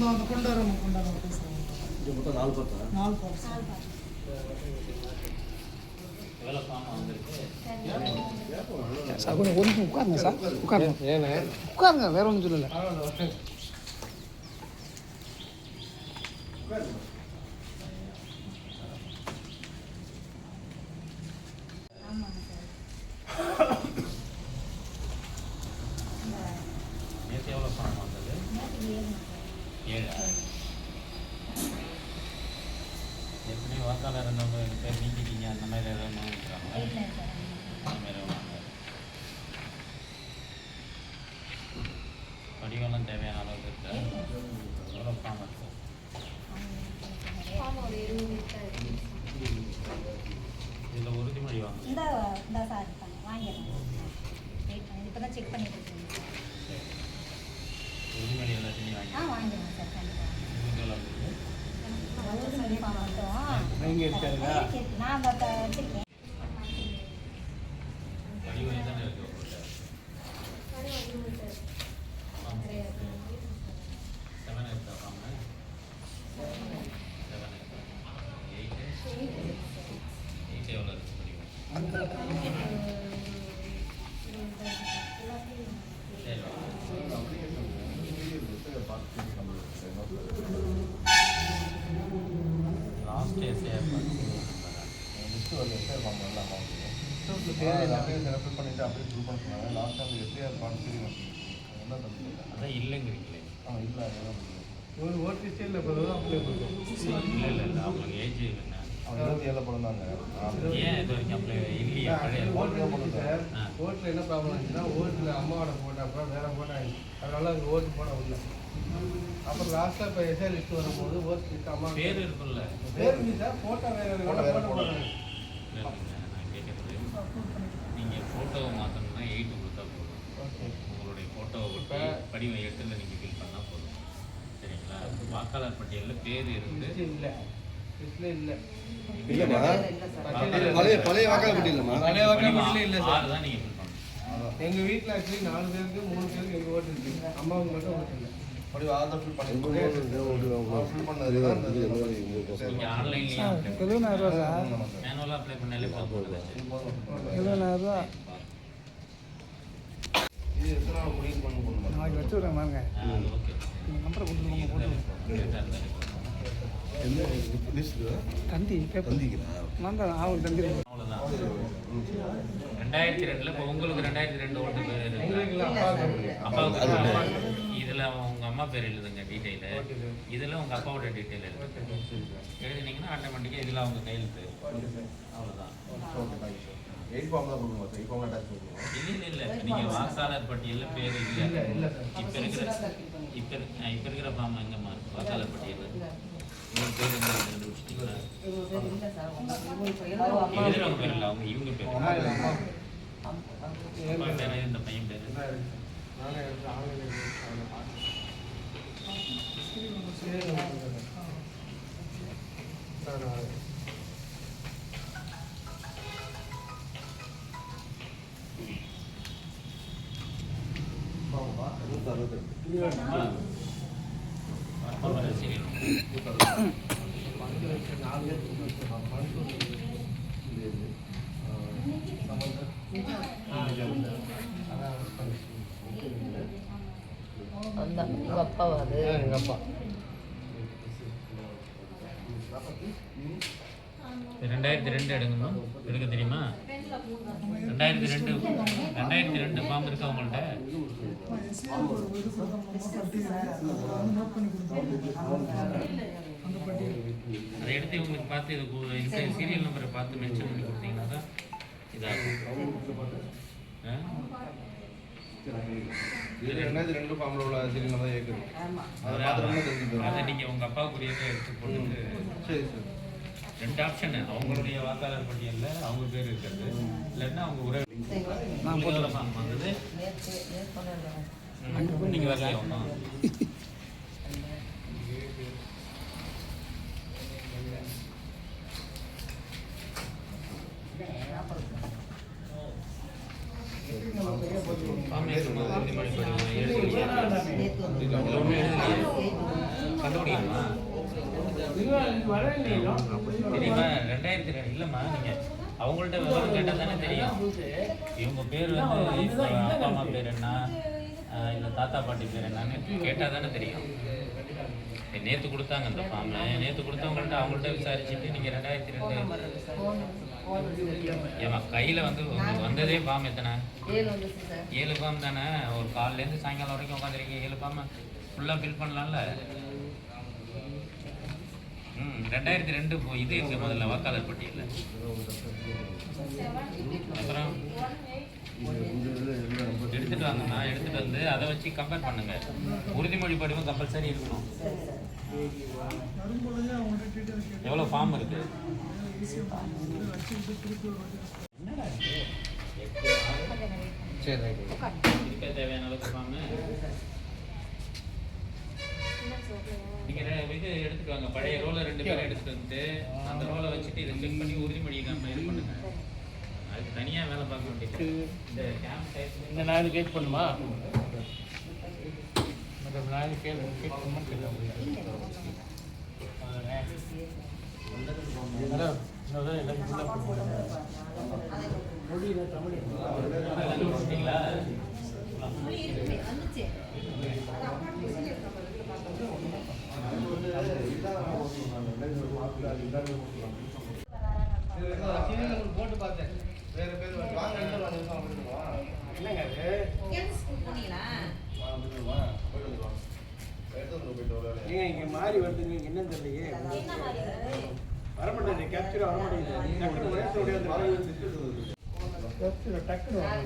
இந்த அந்த கொண்டாடுறோம் கொண்டாடுறோம் பேசுகிறோம் இது மொத்தம் நாலு நாலு சார் கொஞ்சம் ஒரு நிமிஷம் உட்காருங்க சார். உட்காருங்க. உட்காருங்க வேற ஒன்றும் சொல்லலை. நேற்று எவ்வளோ ஃபார்ம் வந்தது? ஏழா எப்படி வாக்காளர் இருந்தவங்க நீக்கிட்டீங்க? அந்த மாதிரி எதாவது அந்த மாதிரி வாங்க. படிவெல்லாம் தேவையான அளவுக்கு இருக்கா? எவ்வளோ ஃபார்ம் இருக்கு. இதில் உறுதிமொழி வாங்க. இப்போ தான் செக் பண்ணிட்டு இருக்கேன். உறுதிமொழி எல்லாத்தையும் வாங்கி ஆ வாங்கிடுவேன் சார் கண்டிப்பாக உங்களுக்கு எவ்வளோ இருக்குது உறுதிமொழி ஃபார்ம் மட்டும். நான் அந்த த- வச்சிருக்கேன் லாஸ்ட் எஸ்ஏ எஸ்ஆர் ஃபார்ம் வரல அமௌண்ட் அப்படியே அப்படியே ப்ரூவ் பண்ண சொன்னாங்க லாஸ்ட் டைம் எஸ்ஆர் ஃபார்ம் சரி என்ன தம்பி அதான் இல்லைங்கிறீங்களே ஆ இல்லை ஒரு ஓட்டு இல்லை இப்போ அப்ளை பண்ணுறோம் இல்லை இல்லை இல்லை அவங்களுக்கு ஏஜ் இல்லைங்க அவங்க இருபத்தி ஏழில் பிறந்தாங்க ஏன் இது வரைக்கும் அப்ளை இல்லையா சார் ஓட்டில் என்ன ப்ராப்ளம் ஆச்சுன்னா ஓட்டில் அம்மாவோட போட்டோ அப்புறம் வேற போட்டோ ஆயிடுச்சு அதனால அது ஓட்டு போட முடியல. அப்புறம் லாஸ்ட்டாக இப்போ எஸ்ஐ லிஸ்ட் வரும்போது ஓட்டு லிஸ்ட் அம்மா பேர் இருக்குல்ல பேர் இல்லை சார் ஃபோட்டோ வேற Photo வேற. ஃபோட்டோ போடணும். நான் கேட்குறது நீங்கள் ஃபோட்டோவை மாற்றணும்னா எயிட்டு கொடுத்தா போதும். ஓகே உங்களுடைய ஃபோட்டோவை ஒட்டி படிவம் எட்டில் நீங்கள் ஃபில் பண்ணால் போதும். சரிங்களா? வாக்காளர் பட்டியலில் பேர் இருந்து இல்லை. லிஸ்ட்டில் இல்லை. பழைய பழைய வாக்காளர் பட்டி இல்லைம்மா. பழைய வாக்காளர் படிவம் பட்டியல் இல்லை சார். தான் நீங்கள் ஃபில் பண்ணணும். எங்கள் வீட்டில் ஆக்சுவலி நாலு பேருக்கு மூணு பேருக்கு எங்கள் ஓட்டு இருக்கு. அம்மாவுக்கு மட்டும் ஓட்டு இல்லை படி ஆதார் ஃபில் பண்ணி ஆன்லைன்லேயே எழுபதாயிரம் ரூபா சார் மேனுவலாக அப்ளை பண்ணாலே எழுபதாயிரம் ரூபா இது எத்தனை முடிவு பண்ணி போடணும் நாளைக்கு வச்சு விட்றேன் பாருங்க நம்பரை லிஸ்ட் தந்தி நான் தான் அவங்க தந்தி. அவ்வளோதான் ரெண்டாயிரத்தி ரெண்டுல இப்போ உங்களுக்கு ரெண்டாயிரத்தி ரெண்டு ஓட்டு அப்பாவுக்கு இதுல உங்க அம்மா பேர் எழுதுங்க டீட்டெயிலு. இதுல உங்க அப்பாவோட டீட்டெயில் எழுதுங்க. எழுதினீங்கன்னா ஆட்டோமேட்டிக்காக இதுல அவங்க கையெழுத்து அவ்வளவுதான் okay thank you sir. Eight form தான் கொடுக்கணும் சார் எயிட் ஃபார்ம் அட்டாச் பண்ணுவோம் இல்ல இல்ல இல்ல. நீங்க வாக்காளர் பட்டியல்ல பேர் இல்ல. இப்ப இருக்கிற இப்ப இப்ப இருக்கிற ஃபார்ம் எங்கம்மா இருக்கு வாக்காளர் பட்டியல்? உங்க பேர்? கண்டுபிடிச்சிட்டீங்களா எழுதுறவங்க பேர் இல்ல அவங்க இவங்க பேர் அம்மா இல்லை அம்மா அப்பா பேரு இந்த பையன் பேரு நானே எடுத்து ஆன்லைனில் எடுத்து பார்த்தேன் நூற்றி அறுபத்தி ஆ. ரெண்டாயிரத்தி ரெண்டு எடுங்கம்மா எடுக்க தெரியுமா? ரெண்டாயிரத்தி ரெண்டு ரெண்டாயிரத்தி ரெண்டு ஃபார்ம் இருக்கா பட்டியல் அது எடுத்து இவங்களுக்கு பார்த்து இது சீரியல் நம்பரை பார்த்து மென்ஷன் பண்ணி கொடுத்தீங்கன்னா தான் இதாகும். ரெண்டாயிரத்தி ரெண்டு ஃபார்மில் உள்ள சீரியல் தான் தெரிஞ்சுக்கலாம் அதை நீங்கள் உங்கள் அப்பாவுக்குரியதை எடுத்து போட்டு சரி சார் ரெண்டு ஆப்ஷன் அவங்களுடைய வாக்காளர் பட்டியலில் அவங்க பேர் இருக்கிறது இல்லைன்னா அவங்க உறவு நான் போட்டு ஃபார்ம் வந்தது நீங்கள் வரலையா ஒன்றும் கண்டுபிடிக்கணுமா இல்லையா தெரியுமா? ரெண்டாயிரத்தி ரெண்டு இல்லைம்மா நீங்கள் அவங்கள்ட்ட விவரம் கேட்டால் தானே தெரியும். இவங்க பேர் வந்து இப்போ அப்பா அம்மா பேர் என்ன? இல்லை தாத்தா பாட்டி பேர் என்னன்னு கேட்டால் தானே தெரியும் நேற்று கொடுத்தாங்க அந்த ஃபார்மை நேற்று கொடுத்தவங்கள்ட்ட அவங்கள்ட்ட விசாரிச்சுட்டு நீங்கள் ரெண்டாயிரத்தி ரெண்டு ஏம்மா கையில் வந்து உங்களுக்கு வந்ததே ஃபார்ம் எத்தனை? ஏழு ஃபார்ம் தானே? ஒரு கால்லேருந்து சாயங்காலம் வரைக்கும் உட்காந்துருக்கீங்க ஏழு ஃபார்ம் ஃபுல்லாக ஃபில் பண்ணலாம்ல? ரெண்டாயிரத்தி ரெண்டு போ- இது எங்க முதல்ல வாக்காளர் பட்டியல அப்புறம் எடுத்துட்டு வாங்கண்ணா எடுத்துட்டு வந்து அதை வச்சு கம்பேர் பண்ணுங்க. உறுதிமொழி படிவம் கம்பல்சரி இருக்கணும். எவ்வளோ ஃபார்ம் இருக்கு? சரி தேவையான அளவுக்கு ஃபார்ம் நீங்க இது எடுத்துட்டு வாங்க பழைய ரோலை ரெண்டு பேரும் எடுத்துட்டு வந்து அந்த ரோலை வச்சுட்டு இதை கிளிக் பண்ணி உறுதிமொழி நம்ம இது பண்ணுங்க. அதுக்கு தனியா வேலை பார்க்க வேண்டியது. இந்த கேம்ப் டைப்ல இந்த நான் கேட் பண்ணுமா? நான் கேட் கேட் பண்ணுமா வந்துச்சு. போட்டு பார்த்தேன் வேற பேர் வந்து வாங்க போனீங்களா ஏங்க இங்க மாறி வருது நீங்க என்னன்னு தெரியலையே என்ன மாதிரி வருது? வரமாட்டேங்குது கேப்சர் வரமாட்டேங்குது டக்குனு ஒரே சோடியா வந்து கேப்சர் டக்குனு நான்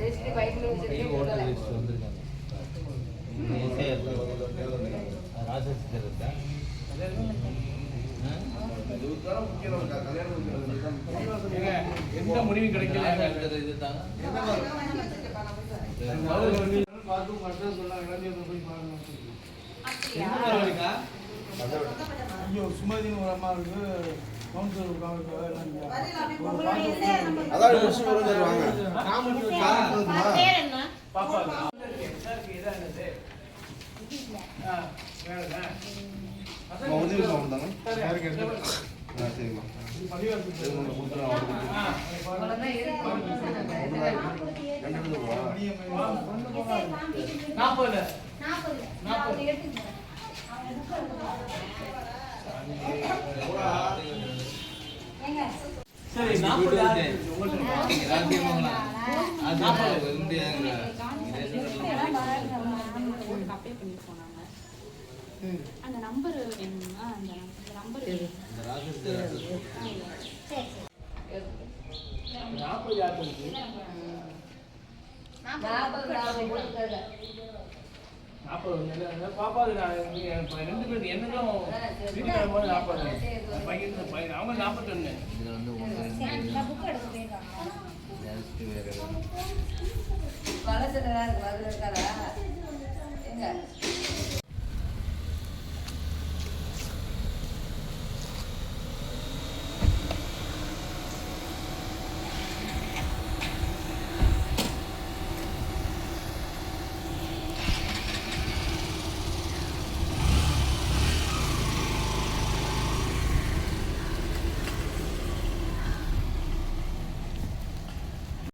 போடலை. ஏங்க எந்த முடிவும் கிடைக்கல அப்படியா? ஐயோ சுமதினு ஒரு அம்மா இருக்கு உங்க பேர் என்ன? பாப்பா சாருக்கு இதான் என்னது ஆ வேணுங்க உதவி பண்ணுறாங்க யாருக்கு எடுத்து ஆ சரிம்மா பதிவாக சரி உங்களுக்கு கொடுத்துறேன் அவருக்கு கொடுத்துறேன். ஆ அவ்வளோதான் நாற்பது நாற்பது. ஏங்க? சரி நாற்பது அந்த நம்பர் வேணுமா? அந்த நம்பர் இருக்கு. பழசுல யாருக்கு பதில் இருக்காரா எங்க?